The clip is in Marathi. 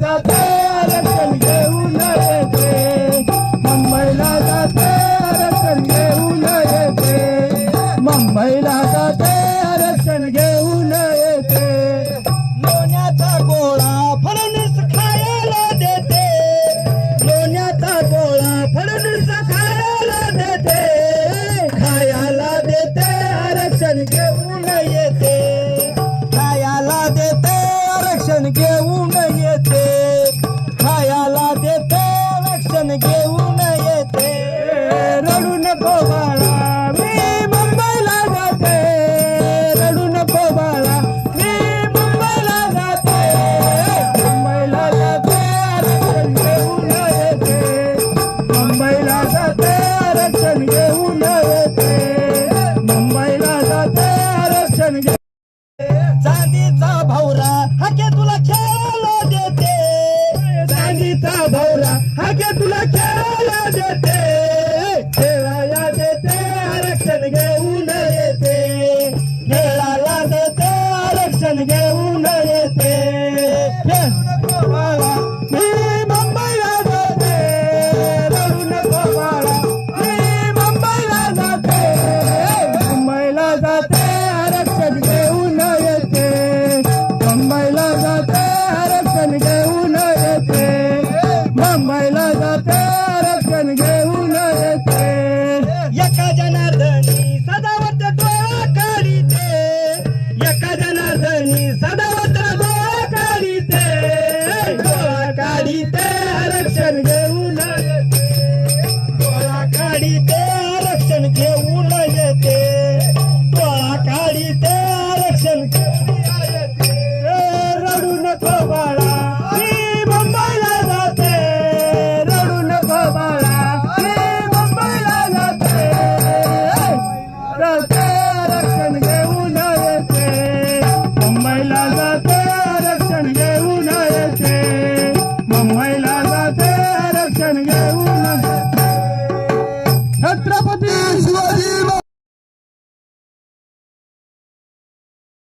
जाते आरक्षण घेऊन येते. मुंबईला जाते आरक्षण घेऊन येते. मुंबईला जाते आरक्षण घेऊन येते. लोण्याचा गोळा फडणवीस खायला देते. लोण्याचा गोळा फडणवीस खायला देते. खायला देते आरक्षण घेऊन येते. खायला देते आरक्षण घेऊन येते भाऊरा भौरा हाके तुला खेळायला देते. चांदीचा भाऊरा हाके तुला खेळायला देते. खेळायला देते आरक्षण घेऊन वसनी सदावत्र गोवा आरक्षण घेऊन गोवा काढिते आरक्षण घेऊन येते. गोवा आरक्षण रडू नको बाळा.